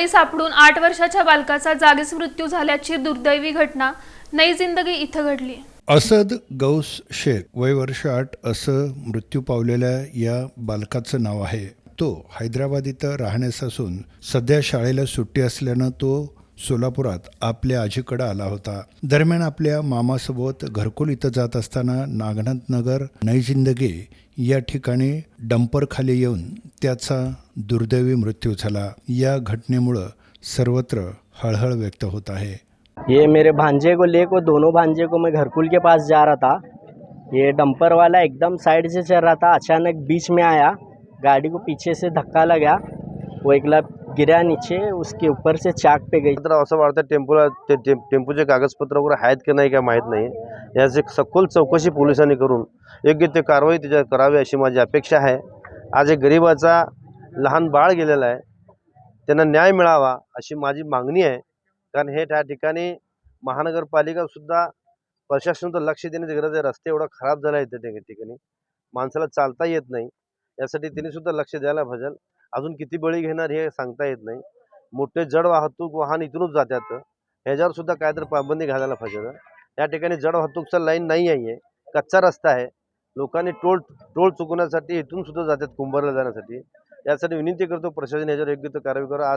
खाली सापडून आठ वर्षाच्या बालकाचा जागीच मृत्यू झाल्याची दुर्दैवी घटना नई जिंदगी इथं घडली. असद गौस शेख वय वर्ष आठ असं मृत्यू पावलेल्या या बालकाचं नाव आहे. तो हैदराबाद इथं राहण्यास असून सध्या शाळेला सुट्टी असल्यानं तो सोलापुरात आपल्या आजीकडे आला होता. दरम्यान आपल्या मामासोबत घरकुल इथं जात असताना नागनाथ नगर नई जिंदगी या ठिकाणी डंपर खाली येऊन त्याचा दुर्दैवी मृत्यू झाला. या घटनेमुळं सर्वत्र हळहळ व्यक्त होत आहे. ये मेरे भांजे को ले को दोनों भांजे को मैं घरकुल के पास जा रहा था. ये डंपर वाला एकदम साइड से चल रहा था अचानक बीच में आया. गाड़ी को पीछे से धक्का लगा. वो एकला गिरा नीचे उसके ऊपर से चाक पे गई। तर असं वाटतं टेम्पोला ते टेम टेम्पोचे कागदपत्र वगैरे आहेत की नाही काय माहीत नाही. याची सखोल चौकशी पोलिसांनी करून योग्य ते कारवाई त्याच्यावर करावी अशी माझी अपेक्षा आहे. आज एक गरिबाचा लहान बाळ गेलेला आहे. त्यांना न्याय मिळावा अशी माझी मागणी आहे. कारण हे त्या ठिकाणी महानगरपालिकासुद्धा प्रशासन तर लक्ष देण्याची गरज आहे. रस्ते एवढा खराब झाला आहे त्या ठिकाणी. माणसाला चालता येत नाही. यासाठी त्यांनीसुद्धा लक्ष द्यायला पाहिजे अजून किती बळी घेणार हे सांगता येत नाही. मोठे जड वाहतूक वाहन इथूनच जातात ह्याच्यावर सुद्धा काय तर पाबंदी घालायला पाहिजे या ठिकाणी जड वाहतूकचा लाईन नाही आहे. कच्चा रस्ता आहे. लोकांनी टोल टोल चुकवण्यासाठी इथून सुद्धा जातात कुंभारला जाण्यासाठी. यासाठी विनंती करतो प्रशासन याच्यावर योग्य तो कारवाई करा.